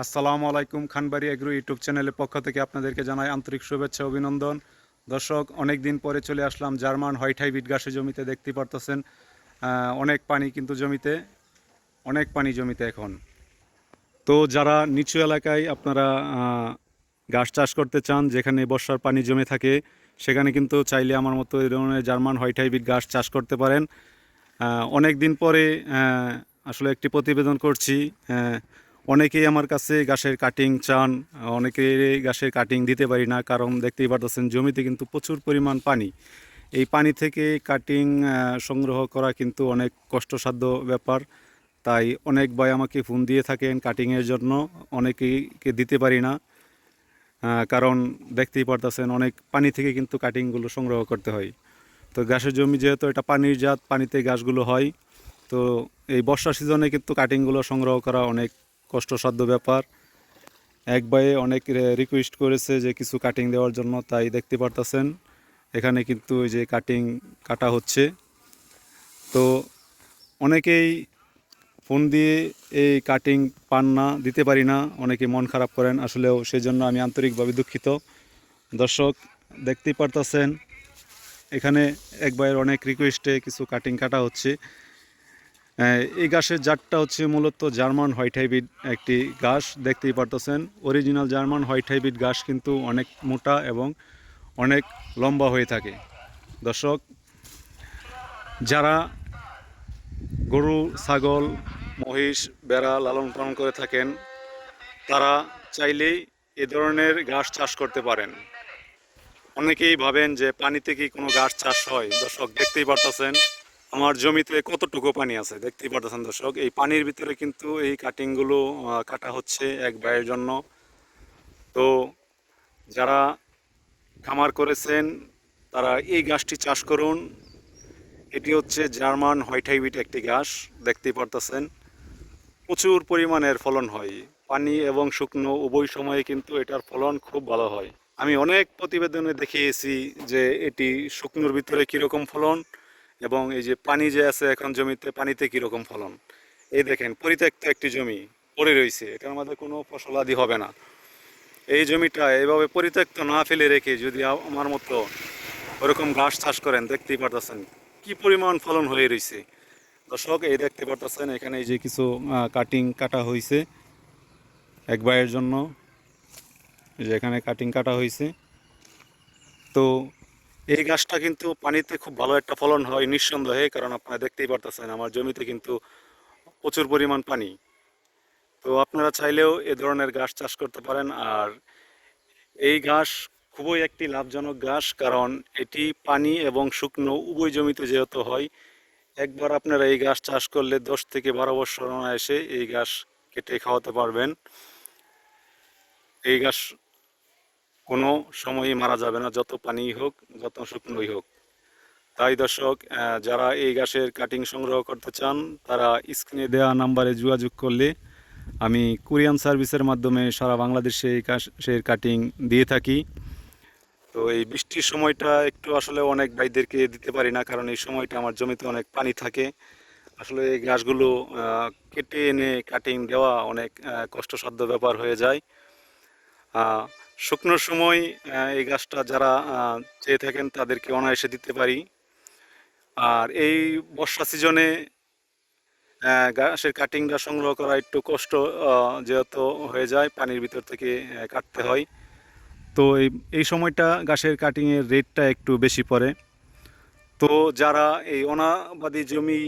আসসালামু আলাইকুম Khanbari agro YouTube চ্যানেলের পক্ষ থেকে আপনাদেরকে জানাই আন্তরিক শুভেচ্ছা, অভিনন্দন। দর্শক অনেক দিন পরে চলে আসলাম জার্মান হোয়াইট হাইব্রিড ঘাসের জমিতে, দেখতে পারতেছেন অনেক পানি কিন্তু জমিতে, অনেক পানি জমিতে এখন। তো যারা নিচু এলাকায় আপনারা গাছ চাষ করতে চান, যেখানে বর্ষার পানি জমে থাকে, সেখানে কিন্তু চাইলে আমার মতো এই ধরনের জার্মান হোয়াইট হাইব্রিড গাছ চাষ করতে পারেন। অনেক দিন পরে আসলে একটি প্রতিবেদন করছি অনেকেই আমার কাছে ঘাসের কাটিং চান, অনেকেই গাছের কাটিং দিতে পারি না, কারণ দেখতেই পারতেছেন জমিতে কিন্তু প্রচুর পরিমাণ পানি। এই পানি থেকে কাটিং সংগ্রহ করা কিন্তু অনেক কষ্টসাধ্য ব্যাপার। তাই অনেক ভাই আমাকে ফোন দিয়ে থাকেন কাটিংয়ের জন্য, অনেকেইকে দিতে পারি না কারণ দেখতেই পারতেছেন অনেক পানি থেকে কিন্তু কাটিংগুলো সংগ্রহ করতে হয়। তো ঘাসের জমি যেহেতু এটা পানির জাত, পানিতে গাছগুলো হয়, তো এই বর্ষা সিজনে কিন্তু কাটিংগুলো সংগ্রহ করা অনেক কষ্টসাধ্য ব্যাপার। এক ভাইয়ে অনেক রিকোয়েস্ট করেছে যে কিছু কাটিং দেওয়ার জন্য, তাই দেখতে পারতেছেন। এখানে কিন্তু ওই যে কাটিং কাটা হচ্ছে। তো অনেকেই ফোন দিয়ে এই কাটিং পান না, দিতে পারি না। অনেকে মন খারাপ করেন আসলেও, সেজন্য আমি আন্তরিকভাবে দুঃখিত। দর্শক, দেখতেই পারতেছেন, এখানে এক ভাইয়ের অনেক রিকোয়েস্টে কিছু কাটিং কাটা হচ্ছে। এই গাছের জাতটা হচ্ছে মূলত জার্মান হোয়াইট হাইব্রিড একটি গাছ, দেখতেই পারতেছেন। অরিজিনাল জার্মান হোয়াইট হাইব্রিড গাছ কিন্তু অনেক মোটা এবং অনেক লম্বা হয়ে থাকে। দর্শক, যারা গরু, ছাগল, মহিষ, বেড়া লালন পালন করে থাকেন, তারা চাইলেই এ ধরনের ঘাস চাষ করতে পারেন। অনেকেই ভাবেন যে পানিতে কি কোনো ঘাস চাষ হয়। দর্শক, দেখতেই পারতেছেন। আমার জমিতে কতটুকু পানি আছে? দেখতেই পারতেছেন দর্শক, এই পানির ভিতরে কিন্তু এই কাটিংগুলো কাটা হচ্ছে এক ব্যয়ের জন্য। তো যারা খামার করেছেন, তারা এই গাছটি চাষ করুন। এটি হচ্ছে জার্মান হোয়াইট হাইব্রিড একটি ঘাস দেখতেই পারতেছেন। প্রচুর পরিমাণের ফলন হয়। পানি এবং শুকনো উভয় সময়ে কিন্তু এটার ফলন খুব ভালো হয়। আমি অনেক প্রতিবেদনে দেখিয়েছি যে এটি শুকনোর ভিতরে কীরকম ফলন এবং এই যে পানি যে আছে এখন জমিতে, পানিতে কীরকম ফলন? এই দেখেন, পরিত্যক্ত একটি জমি পড়ে রয়েছে, এটার মধ্যে কোনো ফসল আদি হবে না। এই জমিটা এভাবে পরিত্যক্ত না ফেলে রেখে যদি আমার মতো ওরকম ঘাস চাষ করেন, দেখতেই পারতেছেন কি পরিমাণ ফলন হয়ে রয়েছে। দর্শক, এই দেখতে পারতেছেন, এখানে এই যে কিছু কাটিং কাটা হয়েছে এক ভাইয়ের জন্য। যে এখানে কাটিং কাটা হয়েছে তো এই গাছটা কিন্তু পানিতে খুব ভালো একটা ফলন হয় নিঃসন্দেহে, কারণ আপনারা দেখতেই পারতেছেন আমার জমিতে কিন্তু প্রচুর পরিমাণ পানি। তো আপনারা চাইলেও এ ধরনের ঘাস চাষ করতে পারেন, আর এই ঘাস খুবই একটি লাভজনক ঘাস কারণ এটি পানি এবং শুকনো উভয় জমিতে যেহেতু হয়, একবার আপনারা এই ঘাস চাষ করলে দশ থেকে বারো বছর এসে এই ঘাস কেটে খাওয়াতে পারবেন। এই ঘাস কোনো সময়ই মারা যাবে না, যত পানি হোক, যত শুকনোই হোক। তাই দর্শক যারা এই গাছের কাটিং সংগ্রহ করতে চান, তারা স্ক্রিনে দেওয়া নাম্বারে যোগাযোগ করলে আমি কুরিয়ান সার্ভিসের মাধ্যমে সারা বাংলাদেশে এই গাছের কাটিং দিয়ে থাকি। তো এই বৃষ্টির সময়টা একটু আসলে অনেক ভাইদেরকে দিতে পারি না, কারণ এই সময়টা আমার জমিতে অনেক পানি থাকে। আসলে এই গাছগুলো কেটে এনে কাটিং দেওয়া অনেক কষ্টসাধ্য ব্যাপার হয়ে যায়। শুকনোর সময় এই গাছটা যারা চেয়ে থাকেন তাদেরকে অনায়াসে দিতে পারি। আর এই বর্ষা সিজনে গাছের কাটিংটা সংগ্রহ করা একটু কষ্ট যেহেতু হয়ে যায়, পানির ভিতর থেকে কাটতে হয়। তো এই এই সময়টা গাছের কাটিংয়ের রেটটা একটু বেশি পড়ে। তো যারা এই অনাবাদী জমি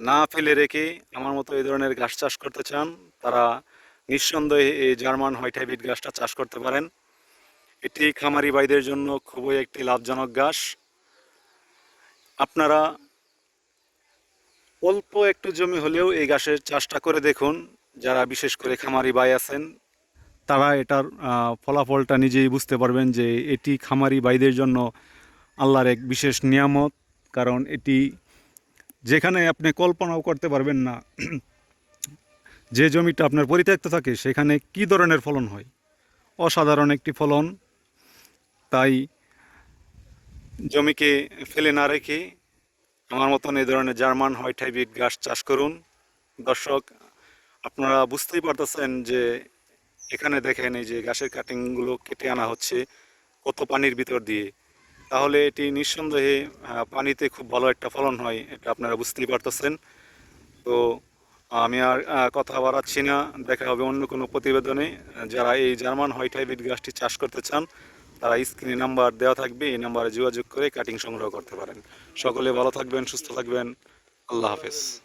না ফেলে রেখে আমার মতো এই ধরনের গাছ চাষ করতে চান, তারা নিঃসন্দেহে এই জার্মান হোয়াইট হাইব্রিড গাছটা চাষ করতে পারেন। এটি খামারি ভাইদের জন্য খুবই একটি লাভজনক গাছ আপনারা অল্প একটু জমি হলেও এই গাছের চাষটা করে দেখুন, যারা বিশেষ করে খামারি বাই আছেন। তারা এটার ফলাফলটা নিজেই বুঝতে পারবেন যে এটি খামারি বাইদের জন্য আল্লাহর এক বিশেষ নিয়ামত, কারণ এটি যেখানে আপনি কল্পনাও করতে পারবেন না। যে জমিটা আপনার পরিত্যক্ত থাকে, সেখানে কি ধরনের ফলন হয়? অসাধারণ একটি ফলন। তাই জমিকে ফেলে না রেখে আমার মতন এই ধরনের জার্মান হোয়াইট হাইব্রিড গাছ চাষ করুন। দর্শক, আপনারা বুঝতেই পারতেছেন যে এখানে দেখেন এই যে গাছের কাটিংগুলো কেটে আনা হচ্ছে কত পানির ভিতর দিয়ে। তাহলে এটি নিঃসন্দেহে পানিতে খুব ভালো একটা ফলন হয়, এটা আপনারা বুঝতেই পারতেছেন। তো আমি আর কথা বাড়াচ্ছি না। দেখা হবে অন্য কোনো প্রতিবেদনে। যারা এই জার্মান হোয়াইট হাইব্রিড গাছটি চাষ করতে চান, তারা স্ক্রিনে নাম্বার দেওয়া থাকবে। এই নাম্বারে যোগাযোগ করে কাটিং সংগ্রহ করতে পারেন। সকলে ভালো থাকবেন, সুস্থ থাকবেন। আল্লাহ হাফেজ।